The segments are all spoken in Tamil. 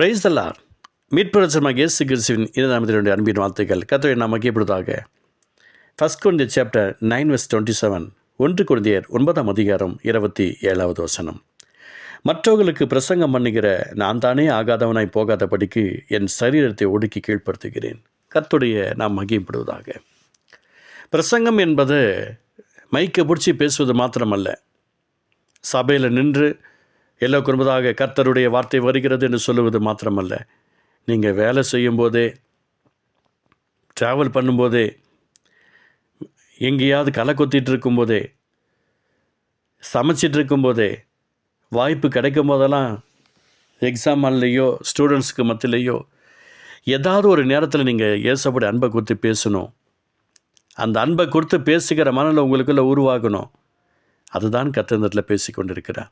பிரைஸ் தல்லா மீட்பரசமாக இயேசு கிறிஸ்துவின் இனநாமத்தினுடைய அன்பின் வார்த்தைகள் கத்தவை நாம் மகிழ்ப்படுவதாக ஃபஸ்ட் குழந்தை chapter nine verse twenty seven ஒன்று குழந்தையர் ஒன்பதாம் அதிகாரம் இருபத்தி ஏழாவது வசனம். மற்றவர்களுக்கு பிரசங்கம் பண்ணுகிற நான் தானே ஆகாதவனாய் போகாதபடிக்கு என் சரீரத்தை ஒடுக்கி கீழ்ப்படுத்துகிறேன். கத்துடைய நாம் மகிழ்ப்படுவதாக பிரசங்கம் என்பது மைக்கை பிடிச்சி பேசுவது மாத்திரமல்ல. சபையில் நின்று எல்லா குடும்பதாக கர்த்தருடைய வார்த்தை வருகிறது என்று சொல்லுவது மாத்திரமல்ல. நீங்கள் வேலை செய்யும்போதே ட்ராவல் பண்ணும்போதே எங்கேயாவது களை கொத்திட்டு இருக்கும்போதே சமைச்சிட்டு இருக்கும்போதே வாய்ப்பு கிடைக்கும் போதெல்லாம் எக்ஸாம் ஹால்லையோ ஸ்டூடெண்ட்ஸுக்கு மத்தியிலையோ ஏதாவது ஒரு நேரத்தில் நீங்கள் ஏசப்படி அன்பை கொடுத்து பேசணும். அந்த அன்பை கொடுத்து பேசுகிற மனநிலை உங்களுக்குள்ளே உருவாகணும். அதுதான் கத்திரத்தில் பேசி கொண்டிருக்கிறார்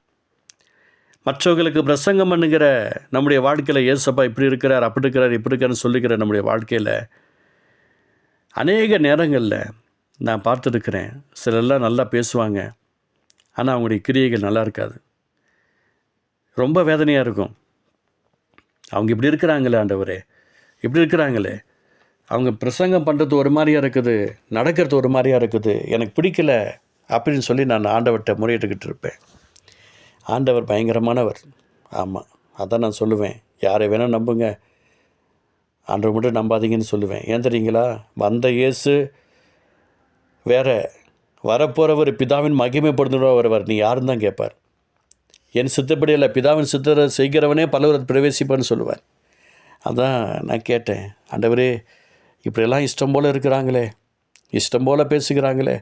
மற்றவர்களுக்கு பிரசங்கம் பண்ணுகிற நம்முடைய வாழ்க்கையில் ஏசப்பா இப்படி இருக்கிறார் அப்படி இருக்கிறார் இப்படி இருக்காருன்னு சொல்லிக்கிற நம்முடைய வாழ்க்கையில் அநேக நேரங்களில் நான் பார்த்துருக்கிறேன். சிலர்லாம் நல்லா பேசுவாங்க. ஆனால் அவங்களுடைய கிரியைகள் நல்லா இருக்காது. ரொம்ப வேதனையாக இருக்கும். அவங்க இப்படி இருக்கிறாங்களே ஆண்டவரே இப்படி இருக்கிறாங்களே. அவங்க பிரசங்கம் பண்ணுறது ஒரு மாதிரியாக இருக்குது நடக்கிறது ஒரு மாதிரியாக இருக்குது. எனக்கு பிடிக்கல அப்படின்னு சொல்லி நான் ஆண்டவர்கிட்ட முறையிட்டுக்கிட்டு இருப்பேன். ஆண்டவர் பயங்கரமானவர். ஆமாம் அதான் நான் சொல்லுவேன். யாரை வேணால் நம்புங்க. ஆண்டவர் மட்டும் நம்பாதீங்கன்னு சொல்லுவேன். ஏன் தெரியுங்களா? வந்த இயேசு வேற வரப்போகிறவர் பிதாவின் மகிமைப்படுத்துகிறவர் வருவார். நீ யாருன்னு தான் கேட்பார். என் சித்தப்படி இல்லை பிதாவின் சித்தரை செய்கிறவனே பலவர் பிரவேசிப்பான்னு சொல்லுவார். அதான் நான் கேட்டேன். ஆண்டவரே இப்படியெல்லாம் இஷ்டம் போல் இருக்கிறாங்களே. இஷ்டம் போல் பேசுகிறாங்களே.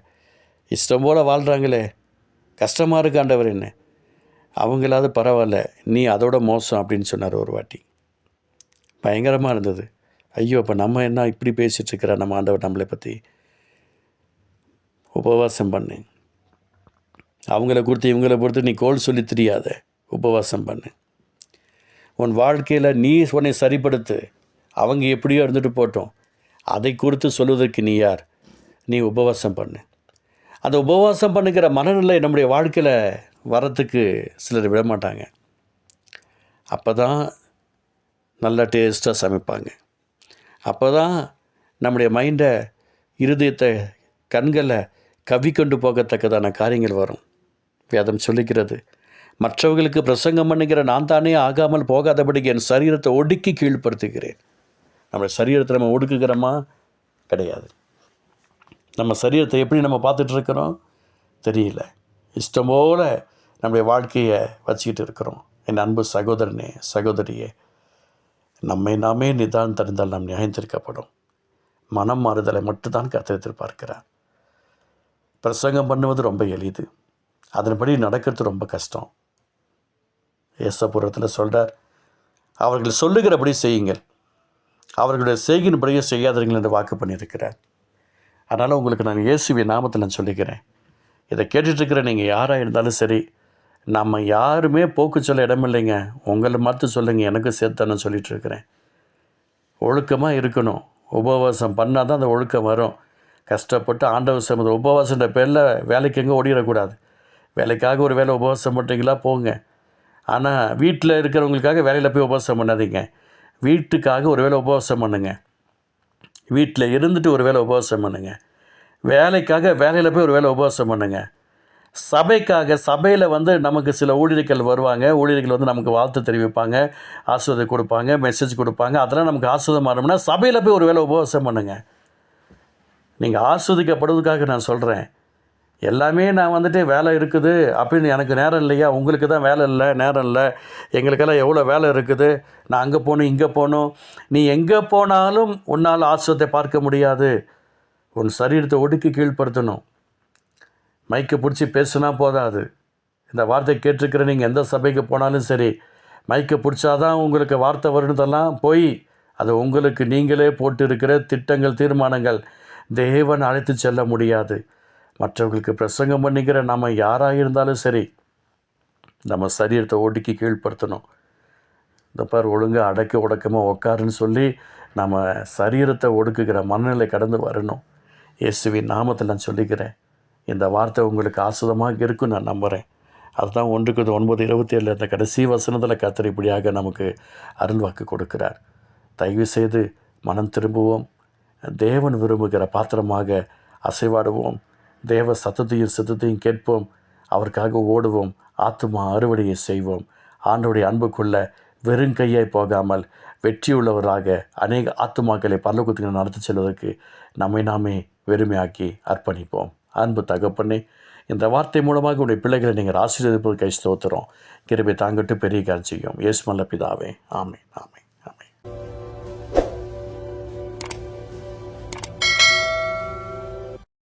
இஷ்டம் போல் வாழ்கிறாங்களே கஷ்டமாக இருக்கு ஆண்டவர் என்ன? அவங்களாவது பரவாயில்ல நீ அதோட மோசம் அப்படின்னு சொன்னார் ஒரு வாட்டி. பயங்கரமாக இருந்தது. ஐயோ இப்போ நம்ம என்ன இப்படி பேசிகிட்ருக்கிற நம்ம ஆண்டவர் நம்மளை பற்றி உபவாசம் பண்ணு. அவங்கள குறித்து இவங்கள பொறுத்து நீ கோல் சொல்லி தெரியாத. உபவாசம் பண்ணு. உன் வாழ்க்கையில் நீ உன்னை சரிப்படுத்து. அவங்க எப்படியோ இருந்துட்டு போட்டோம். அதை குறித்து சொல்வதற்கு நீ யார்? நீ உபவாசம் பண்ணு. அந்த உபவாசம் பண்ணுகிற மனநிலை நம்முடைய வாழ்க்கையில் வரத்துக்கு சிலர் விட மாட்டாங்க அப்போ தான் நல்லா டேஸ்ட்டாக சமைப்பாங்க. அப்போ தான் நம்முடைய மைண்டை இருதயத்தை கண்களை கவி கொண்டு போகத்தக்கதான காரியங்கள் வரும். வேதம் சொல்லிக்கிறது மற்றவர்களுக்கு பிரசங்கம் பண்ணுகிற நான் தானே ஆகாமல் போகாதபடிக்கு என் சரீரத்தை ஒடுக்கி கீழ்ப்படுத்துகிறேன். நம்ம சரீரத்தை நம்ம ஒடுக்குகிறோமா? கிடையாது. நம்ம சரீரத்தை எப்படி நம்ம பார்த்துட்டு இருக்கிறோம்? தெரியல. இஷ்டம் போல நம்முடைய வாழ்க்கையை வச்சுக்கிட்டு இருக்கிறோம். என் அன்பு சகோதரனே சகோதரியே நம்மை நாமே நிதான் தெரிந்தால் நாம் நியாயந்திருக்கப்படும். மனம் மாறுதலை மட்டும்தான் கத்தெடுத்திருப்பார்க்கிறார் பிரசங்கம் பண்ணுவது ரொம்ப எளிது. அதன்படி நடக்கிறது ரொம்ப கஷ்டம். ஏசபுரத்தில் சொல்கிறார் அவர்கள் சொல்லுகிறபடி செய்யுங்கள். அவர்களுடைய செய்கின்படியே செய்யாதீர்கள் என்று வாக்கு பண்ணியிருக்கிறார். அதனால் உங்களுக்கு நான் இயேசுவின் நாமத்தில் நான் சொல்லிக்கிறேன். இதை கேட்டுட்ருக்கிற நீங்கள் யாராக இருந்தாலும் சரி நம்ம யாருமே போக்கு சொல்ல இடமில்லைங்க உங்களை மாற்ற சொல்லுங்கள் எனக்கும் சேர்த்தானு சொல்லிட்டுருக்கிறேன் ஒழுக்கமாக இருக்கணும். உபவாசம் பண்ணால் தான் அந்த ஒழுக்கம் வரும். கஷ்டப்பட்டு ஆண்டவர் சமத உபவாசன்ற பேரில் வேலைக்கு எங்கே ஓடிடக்கூடாது. வேலைக்காக ஒரு வேலை உபவாசம் பண்ணுறீங்களா போங்க. ஆனால் வீட்டில் இருக்கிறவங்களுக்காக வேலையில் போய் உபவாசம் பண்ணாதீங்க. வீட்டுக்காக ஒரு வேளை உபவாசம் பண்ணுங்க. வீட்டில் இருந்துட்டு ஒரு வேளை உபவாசம் பண்ணுங்க. வேலைக்காக வேலையில் போய் ஒரு வேளை உபவாசம் பண்ணுங்க. சபைக்காக சபையில் வந்து நமக்கு சில ஊழியர்கள் வருவாங்க. ஊழியர்கள் வந்து நமக்கு வாழ்த்து தெரிவிப்பாங்க ஆசிர்வாதம் கொடுப்பாங்க மெசேஜ் கொடுப்பாங்க. அதெல்லாம் நமக்கு ஆசிர்வாதம் மாறணும்னா சபையில் போய் ஒரு வேலை உபவாசம் பண்ணுங்கள் நீங்கள் ஆஸ்வதிக்கப்படுவதுக்காக நான் சொல்கிறேன் எல்லாமே நான் வந்துட்டு வேலை இருக்குது அப்படின்னு எனக்கு நேரம் இல்லையா? உங்களுக்கு தான் வேலை இல்லை நேரம் இல்லை. எங்களுக்கெல்லாம் எவ்வளோ வேலை இருக்குது? நான் அங்கே போகணும் இங்கே போகணும். நீ எங்கே போனாலும் உன்னால் ஆஸ்வத்தை பார்க்க முடியாது. உன் சரீரத்தை ஒடுக்கி கீழ்ப்படுத்தணும். மைக்கை பிடிச்சி பேசுனா போதாது. இந்த வார்த்தை கேட்டிருக்கிற நீங்கள் எந்த சபைக்கு போனாலும் சரி மைக்கை பிடிச்சாதான் உங்களுக்கு வார்த்தை வருனதெல்லாம் போய் அது உங்களுக்கு நீங்களே போட்டு இருக்கிற திட்டங்கள் தீர்மானங்கள் தேவன் அழைத்து செல்ல முடியாது. மற்றவர்களுக்கு பிரசங்கம் பண்ணிக்கிற நம்ம யாராக இருந்தாலும் சரி நம்ம சரீரத்தை ஒடுக்கி கீழ்ப்படுத்தணும். இந்த பார் ஒழுங்காக அடக்க உடக்கமாக உட்காருன்னு சொல்லி நம்ம சரீரத்தை ஒடுக்குகிற மனநிலை கடந்து வரணும். இயேசுவின் நாமத்தில் நான் சொல்லிக்கிறேன். இந்த வார்த்தை உங்களுக்கு ஆசுதமாக இருக்கும் நான் நம்புகிறேன் அதுதான் ஒன்றுக்கு ஒன்பது இருபத்தி ஏழில் இந்த கடைசி வசனத்தில் கத்தர் இப்படியாக நமக்கு அருள்வாக்கு கொடுக்கிறார். தயவு செய்து மனம் திரும்புவோம். தேவன் விரும்புகிற பாத்திரமாக அசைவாடுவோம். தேவ சத்தத்தையும் சித்தத்தையும் கேட்போம். அவருக்காக ஓடுவோம். ஆத்துமா அறுவடையை செய்வோம். ஆண்டோடைய அன்புக்குள்ள வெறுங்கையாய் போகாமல் வெற்றியுள்ளவராக அநேக ஆத்துமாக்களை பரலோகத்துக்கு நடத்தி செல்வதற்கு நம்மை நாமே வெறுமையாக்கி அர்ப்பணிப்போம். அன்பு தகப்பண்ணே இந்த வார்த்தை மூலமாக உடைய பிள்ளைகளை நீங்கள் ஆசீர்வதிப்பது கை ஸ்தோத்திரம். கிருபை தாங்கிட்டு பெரிய காட்சியும் செய்யும் மல்ல பிதாவே. ஆமே ஆமே